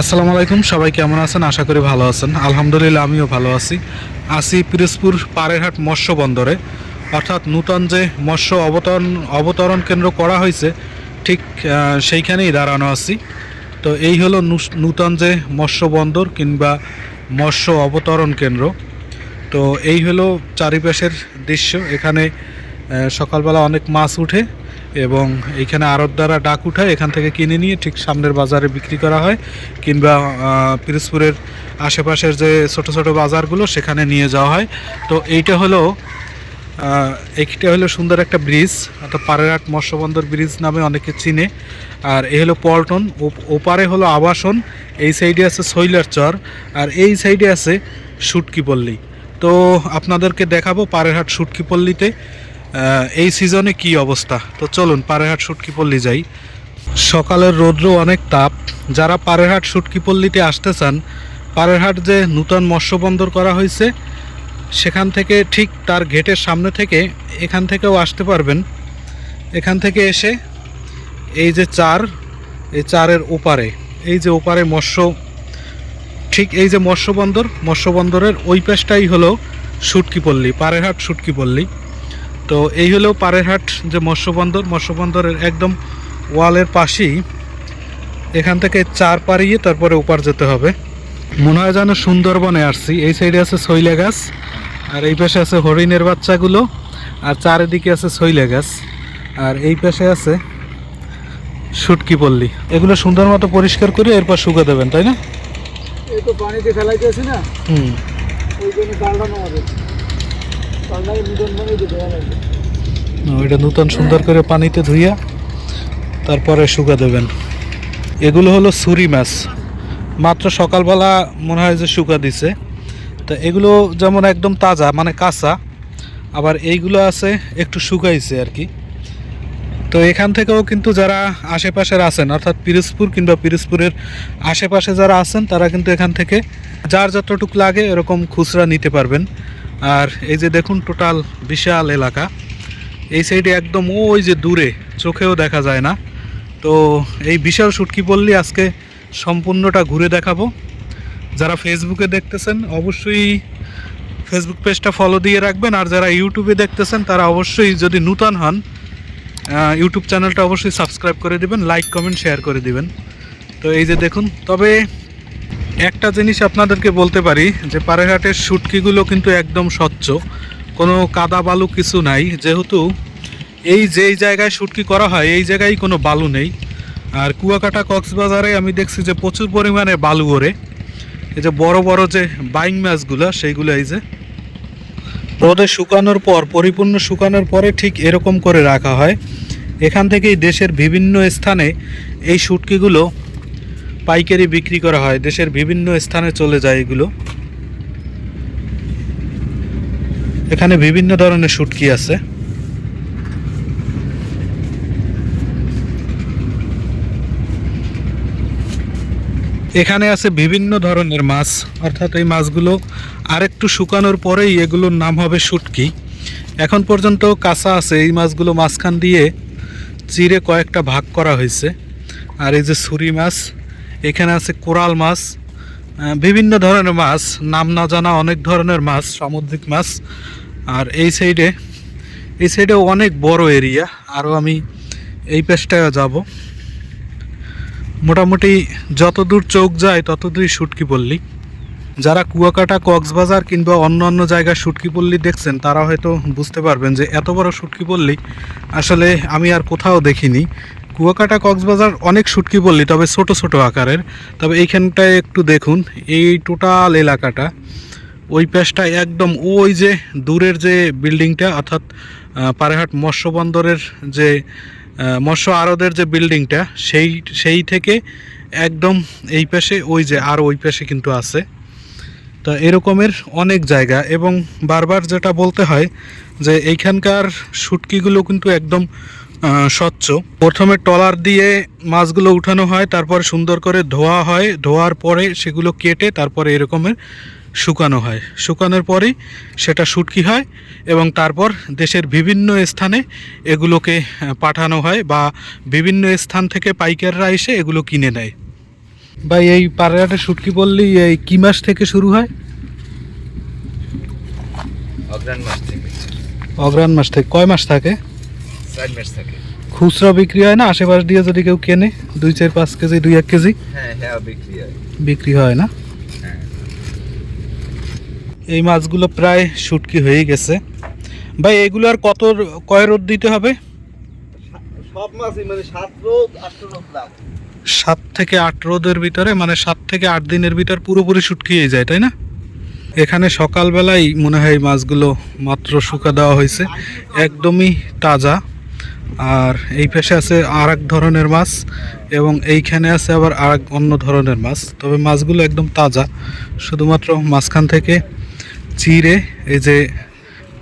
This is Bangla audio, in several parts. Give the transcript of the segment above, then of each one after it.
আসসালামু আলাইকুম, সবাই কেমন আছেন? আশা করি ভালো আছেন। আলহামদুলিল্লাহ, আমিও ভালো আছি। আসি পিরোজপুর পাড়েরহাট মৎস্য বন্দরে। অর্থাৎ নূতন যে মৎস্য অবতরণ অবতরণ কেন্দ্র করা হয়েছে, ঠিক সেইখানেই দাঁড়ানো আছি। তো এই হলো নূতন যে মৎস্য বন্দর কিংবা মৎস্য অবতরণ কেন্দ্র। তো এই হলো চারিপাশের দৃশ্য। এখানে সকালবেলা অনেক মাছ উঠে এবং এইখানে দ্বারা ডাক উঠায় এখান থেকে কিনে নিয়ে ঠিক সামনের বাজারে বিক্রি করা হয় কিংবা পিরোজপুরের আশেপাশের যে ছোট ছোট বাজারগুলো সেখানে নিয়ে যাওয়া হয়। তো এইটা হলো এইটা হলো সুন্দর একটা ব্রিজ অর্থাৎ পাড়েরহাট মৎস্যবন্দর ব্রিজ নামে অনেকে চিনে। আর এ হলো পল্টন ওপারে হলো আবাসন এই সাইডে আছে শৈলার চর আর এই সাইডে আছে সুটকি পল্লী। তো আপনাদেরকে দেখাবো পাড়েরহাট সুটকি পল্লীতে আহ, এই সিজনে কি অবস্থা? তো চলুন পাড়েরহাট সুটকি পল্লী যাই। সকালের রৌদ্র অনেক তাপ। যারা পাড়েরহাট সুটকি পল্লীতে আসতে চান পাড়েরহাট যে নূতন মৎস্য বন্দর করা হয়েছে, সেখান থেকে ঠিক তার গেটের সামনে থেকে এখান থেকেও আসতে পারবেন। এখান থেকে এসে এই যে চার, এই চারের ওপারে, এই যে ওপারে মৎস্য, ঠিক এই যে মৎস্য বন্দর মৎস্য বন্দরের ওই পাশটাই হলো সুটকিপল্লী পাড়েরহাট সুটকিপল্লী। তো এই হলো পাড়েরহাট যে মৎস্য বন্দর মৎস্য বন্দরের একদম ওয়ালের পাশেই এখান থেকে চার পাড়িয়ে তারপরে ওপার যেতে হবে। মনে হয় যেন সুন্দরবনে আসছি। এই সাইডে আছে শৈলা গাছ আর এই পাশে আছে হরিণের বাচ্চাগুলো আর চারিদিকে আছে শৈলা গাছ আর এই পাশে আছে সুটকি পল্লী। এগুলো সুন্দর মতো পরিষ্কার করে এরপর শুকা দেবেন তাই না? এই তো পানিতে ফেলাইতেছি না। হুম। ওই জন্য ডালটা নামাবে ডালটাকে নূতন বানিয়ে দিতে হবে ওইটা নূতন সুন্দর করে পানিতে ধুইয়া তারপরে শুকা দেবেন। এগুলো হলো সুরি মাছ। মাত্র সকালবেলা মনে হয় যে শুকা দিছে। তো এগুলো যেমন একদম তাজা মানে কাঁচা, আবার এইগুলো আছে একটু শুকাইছে আর কি। তো এখান থেকেও কিন্তু যারা আশেপাশের আছেন, অর্থাৎ পিরোজপুর কিংবা পিরোজপুরের আশেপাশে যারা আছেন, তারা কিন্তু এখান থেকে যার যতটুকু লাগে এরকম খুচরা নিতে পারবেন। আর এই যে দেখুন, টোটাল বিশাল এলাকা। এই সাইডে একদম ওই যে দূরে, চোখেও দেখা যায় না। তো এই বিশাল শুটকি পল্লী আজকে সম্পূর্ণটা ঘুরে দেখাবো। যারা ফেসবুকে দেখতেছেন, অবশ্যই ফেসবুক পেজটা ফলো দিয়ে রাখবেন। আর যারা ইউটিউবে দেখতেছেন, তারা অবশ্যই যদি নূতন হন ইউটিউব চ্যানেলটা অবশ্যই সাবস্ক্রাইব করে দিবেন লাইক কমেন্ট শেয়ার করে দিবেন। তো এই যে দেখুন, তবে একটা জিনিস আপনাদেরকে বলতে পারি যে পাড়েরহাটের শুটকিগুলো কিন্তু একদম স্বচ্ছ। কোনো কাদা বালু কিছু নাই। যেহেতু এই যেই জায়গায় শুটকি করা হয়, এই জায়গায় কোনো বালু নেই। আর কুয়াকাটা কক্সবাজারে আমি দেখছি যে প্রচুর পরিমাণে বালু ওরে এই যে বড় বড় যে বাইং মাছগুলো, সেইগুলো এই যে রোদে শুকানোর পর, পরিপূর্ণ শুকানোর পরে ঠিক এরকম করে রাখা হয়। এখান থেকেই দেশের বিভিন্ন স্থানে এই শুটকিগুলো পাইকারি বিক্রি করা হয়। দেশের বিভিন্ন স্থানে চলে যায় এগুলো। এখানে বিভিন্ন ধরনের শুটকি আছে। এখানে আছে বিভিন্ন ধরনের মাছ। অর্থাৎ এই মাছগুলো আরেকটু শুকানোর পরেই এগুলোর নাম হবে শুটকি। এখন পর্যন্ত কাঁচা আছে। এই মাছগুলো মাঝখান দিয়ে চিরে কয়েকটা ভাগ করা হয়েছে। আর এই যে ছুরি মাছ এখানে আছে কোরাল মাছ বিভিন্ন ধরনের মাছ, নাম না জানা অনেক ধরনের মাছ, সামুদ্রিক মাছ। আর এই সাইডে এই সাইডে অনেক বড় এরিয়া আরও আমি এই পেশটায় যাব। মোটামুটি যত দূর চোখ যায় তত দূরই শুটকি পল্লী। যারা কুয়াকাটা, কক্সবাজার কিংবা অন্য অন্য জায়গায় শুটকি পল্লী দেখছেন, তারা হয়তো বুঝতে পারবেন যে এত বড় শুটকি পল্লী, আসলে আমি আর কোথাও দেখিনি। কুয়াকাটা কক্সবাজার অনেক শুটকি বললি তবে ছোট ছোট আকারের। তবে এইখানটায় একটু দেখুন এই টোটাল এলাকাটা ওই পাশটা একদম ওই যে দূরের যে বিল্ডিংটা অর্থাৎ আহ, পাড়েহাট মৎস্য বন্দরের যে মৎস্য আরদের যে বিল্ডিংটা সেই সেই থেকে একদম এই পাশে ওই যে আর ওই পাশে কিন্তু আছে। তো এরকমের অনেক জায়গা এবং বারবার যেটা বলতে হয় যে এইখানকার শুটকিগুলো কিন্তু একদম স্বচ্ছ। প্রথমে টলার দিয়ে মাছগুলো উঠানো হয় তারপর সুন্দর করে ধোয়া হয়। ধোয়ার পরে সেগুলো কেটে তারপরে এরকমের শুকানো হয়। শুকানোর পরেই সেটা শুটকি হয় এবং তারপর দেশের বিভিন্ন স্থানে এগুলোকে পাঠানো হয় বা বিভিন্ন স্থান থেকে পাইকাররা এসে এগুলো কিনে নেয়। ভাই এই পাড়াহাটে শুটকি বললি এই কি মাস থেকে শুরু হয়? অগ্রাণ মাস থেকে। অগ্রাণ মাস থেকে কয় মাস থাকে? চার মাস থাকে। খুচরা বিক্রি হয় না? আশেপাশ দিয়ে যদি কেউ কেনে দুই চার পাঁচ কেজি দুই এক কেজি? হ্যাঁ হ্যাঁ বিক্রি হয়। বিক্রি হয় না? হ্যাঁ। এই মাছগুলো প্রায় শুটকি হয়ে গেছে। ভাই এগুলো আর কত কয় রোদ দিতে হবে? সব মাছই মানে সাত রোদ আট রোদ সাত থেকে আট রোদের ভিতরে মানে সাত থেকে আট দিনের ভিতর পুরোপুরি শুটকি হয়ে যায় তাই না? এখানে সকালবেলায় মনে হয় মাছগুলো মাত্র শুকা দেওয়া হয়েছে। একদমই তাজা। আর এই পাশে আছে আর ধরনের মাছ এবং এইখানে আছে আবার আর এক অন্য ধরনের মাছ। তবে মাছগুলো একদম তাজা। শুধুমাত্র মাঝখান থেকে চিড়ে এই যে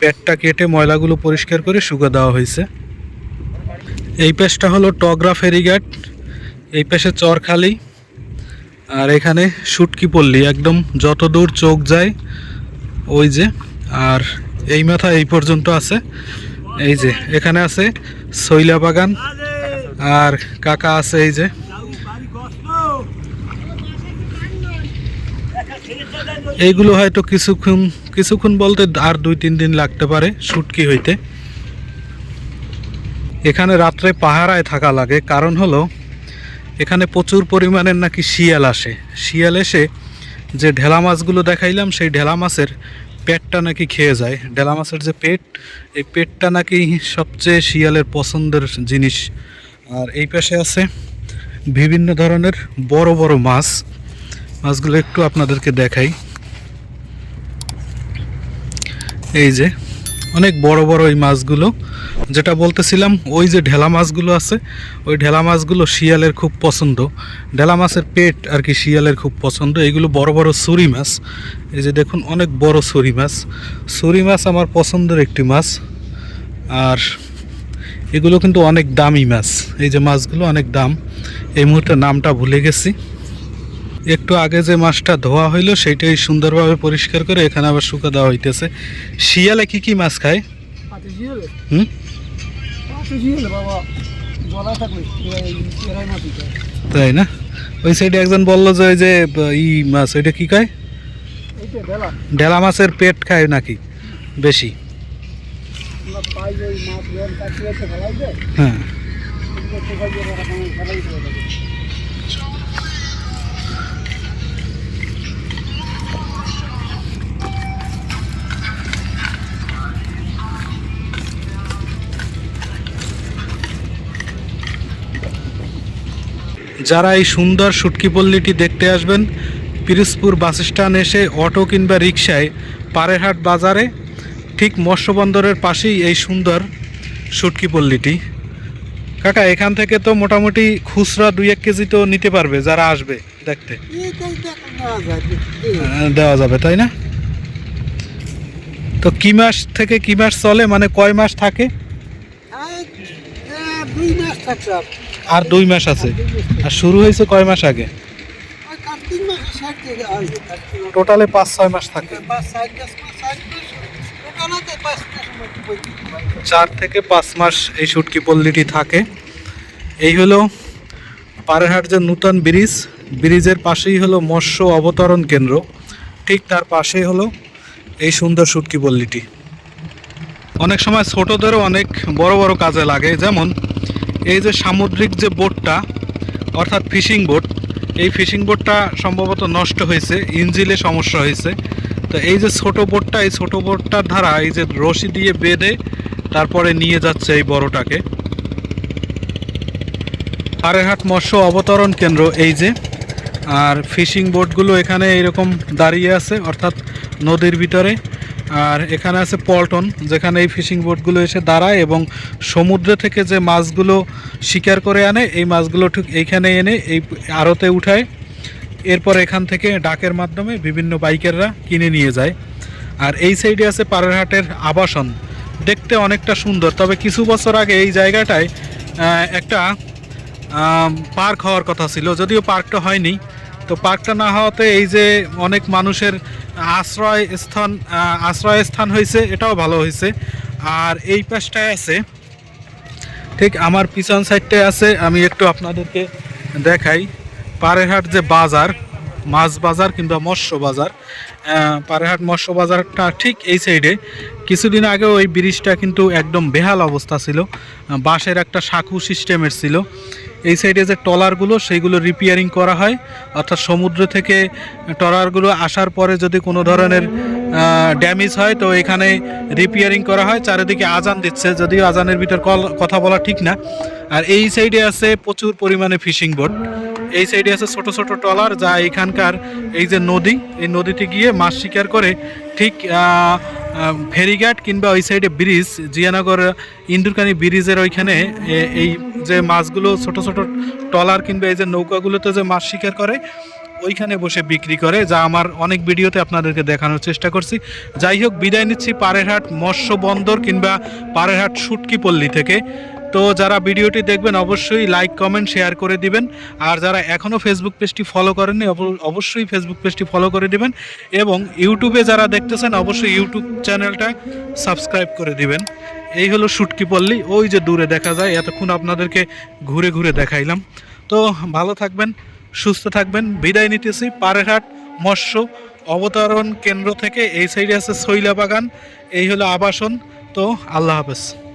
পেটটা কেটে ময়লাগুলো পরিষ্কার করে শুকা দেওয়া হয়েছে। এই পেশটা হলো টগরা ফেরিঘাট। এই পেশে চরখালি। আর এখানে শুটকি পল্লী। একদম যত দূর চোখ যায় ওই যে। আর এই মাথা এই পর্যন্ত আছে। এই যে, এখানে আছে শৈলা বাগান, আর কাকা আছে এই যে। এইগুলো হয়তো কিছুক্ষণ কিছুক্ষণ বলতে আর দুই তিন দিন লাগতে পারে শুটকি হইতে। এখানে রাত্রে পাহারায় থাকা লাগে, কারণ হলো এখানে প্রচুর পরিমাণের নাকি শিয়াল আসে। শিয়াল এসে যে ঢেলা মাছগুলো দেখাইলাম, সেই ঢেলা মাছের পেটটা নাকি খেয়ে যায়। ডেলা মাছের যে পেট, এই পেটটা নাকি সবচেয়ে শিয়ালের পছন্দের জিনিস। আর এই পাশে আছে বিভিন্ন ধরনের বড় বড় মাছ। মাছগুলো একটু আপনাদেরকে দেখাই। এই যে অনেক বড় বড় ওই মাছগুলো। যেটা বলতেছিলাম, ওই যে ঢেলা মাছগুলো আছে, ওই ঢেলা মাছগুলো শিয়ালের খুব পছন্দ। ঢেলা মাছের পেট আর কি শিয়ালের খুব পছন্দ। এইগুলো বড় বড় ছুরি মাছ। এই যে দেখুন, অনেক বড় ছুরি মাছ। ছুরি মাছ আমার পছন্দের একটি মাছ। আর এগুলো কিন্তু অনেক দামি মাছ। এই যে মাছগুলো অনেক দাম। এই মুহূর্তে নামটা ভুলে গেছি। একটু আগে যে মাছটা ধোয়া হইল সেইটাই সুন্দরভাবে পরিষ্কার করে এখানে আবার শুকা দেওয়া হইতেছে। শিয়ালে কি কি মাছ খায়? হুম। তাই না? ওই সাইডে একজন বলল যে ওই যে ই মাছ ওইটা কি খায়? ঢেলা মাছের পেট খায় নাকি? বেশি। হ্যাঁ। যারা এই সুন্দর শুটকি পল্লীটি দেখতে আসবেন পিরোজপুর বাস স্ট্যান্ড এসে অটো কিংবা রিক্সায় পাড়েরহাট বাজারে, ঠিক মৎস্য বন্দরের পাশেই এই সুন্দর শুটকি পল্লীটি। কাকা, এখান থেকে তো মোটামুটি খুচরা দুই এক কেজি তো নিতে পারবে যারা আসবে দেখতে। দেওয়া যাবে, তাই না? তো কি মাস থেকে কি মাস চলে? মানে কয় মাস থাকে? দুই মাস আর। দুই মাস আছে। আর শুরু হয়েছে কয় মাস আগে। টোটালে পাঁচ, ছয় মাস থাকে। চার থেকে পাঁচ মাস এই শুটকি পল্লীটি থাকে এই হলো পাড়েরহাট যে নূতন ব্রিজ, ব্রিজের পাশেই হলো মৎস্য অবতরণ কেন্দ্র ঠিক তার পাশেই হলো এই সুন্দর শুটকি পল্লীটি অনেক সময় ছোটদেরও অনেক বড় বড় কাজে লাগে যেমন এই যে সামুদ্রিক যে বোটটা, অর্থাৎ ফিশিং বোট, এই ফিশিং বোটটা সম্ভবত নষ্ট হয়েছে, ইঞ্জিলে সমস্যা হয়েছে। তো এই যে ছোট বোটটা, এই ছোট বোটটার ধারা এই যে রশি দিয়ে বেঁধে তারপরে নিয়ে যাচ্ছে এই বড়টাকে। হারেরহাট মৎস্য অবতরণ কেন্দ্র এই যে। আর ফিশিং বোটগুলো এখানে এরকম দাঁড়িয়ে আছে, অর্থাৎ নদীর ভিতরে। আর এখানে আছে পল্টন, যেখানে এই ফিশিং বোটগুলো এসে দাঁড়ায় এবং সমুদ্র থেকে যে মাছগুলো শিকার করে আনে, এই মাছগুলো ঠিক এইখানে এনে এই আড়তে উঠায়। এরপর এখান থেকে ডাকের মাধ্যমে বিভিন্ন বাইকাররা কিনে নিয়ে যায়। আর এই সাইডে আছে পাড়ারহাটের আবাসন। দেখতে অনেকটা সুন্দর, তবে কিছু বছর আগে এই জায়গাটায় একটা পার্ক হওয়ার কথা ছিল, যদিও পার্কটা হয়নি। তো পার্কটা না হওয়াতে এই যে অনেক মানুষের আশ্রয় স্থান আহ, আশ্রয় স্থান হয়েছে এটাও ভালো হয়েছে আর এই পাশটায় আছে ঠিক আমার পিছন সাইডটায় আছে আমি একটু আপনাদেরকে দেখাই। পাড়েরহাট যে বাজার মাছ বাজার কিংবা মৎস্য বাজার আহ, পাড়েরহাট মৎস্য বাজারটা ঠিক এই সাইডে। কিছুদিন আগে ওই ব্রিজটা কিন্তু একদম বেহাল অবস্থা ছিল। বাঁশের একটা সাঁকু সিস্টেমের ছিল। এই সাইডে যে টলারগুলো সেইগুলো রিপেয়ারিং করা হয়। অর্থাৎ সমুদ্র থেকে টলারগুলো আসার পরে যদি কোনো ধরনের ড্যামেজ হয়, তো এখানে রিপেয়ারিং করা হয়। চারিদিকে আজান দিচ্ছে, যদিও আজানের ভিতর কথা বলা ঠিক না। আর এই সাইডে আছে প্রচুর পরিমাণে ফিশিং বোট এই সাইডে আছে ছোট ছোট ট্রলার যা এখানকার এই যে নদী, এই নদীতে গিয়ে মাছ শিকার করে ঠিক ফেরিঘাট কিংবা ওই সাইডে ব্রিজ জিয়ানগর, ইন্দুরকানি ব্রিজের ওইখানে এই যে মাছগুলো ছোট ছোট ট্রলার কিংবা এই যে নৌকাগুলোতে যে মাছ শিকার করে ওইখানে বসে বিক্রি করে, যা আমার অনেক ভিডিওতে আপনাদেরকে দেখানোর চেষ্টা করছি। যাই হোক, বিদায় নিচ্ছি পাড়েরহাট মৎস্য বন্দর কিংবা পাড়েরহাট শুটকি পল্লী থেকে। তো যারা ভিডিওটি দেখবেন, অবশ্যই লাইক কমেন্ট শেয়ার করে দিবেন। আর যারা এখনও ফেসবুক পেজটি ফলো করেননি, অব- অবশ্যই ফেসবুক পেজটি ফলো করে দিবেন এবং ইউটিউবে যারা দেখতেছেন, অবশ্যই ইউটিউব চ্যানেলটা সাবস্ক্রাইব করে দিবেন। এই হলো শুটকি পল্লী। ওই যে দূরে দেখা যায়, এতক্ষণ আপনাদেরকে ঘুরে ঘুরে দেখাইলাম। তো ভালো থাকবেন। সুস্থ থাকবেন। বিদায় নিতেছি পাড়েরহাট মৎস্য অবতরণ কেন্দ্র থেকে। এই সাইডে আছে শৈলা বাগান এই হলো আবাসন। তো আল্লাহ হাফেজ।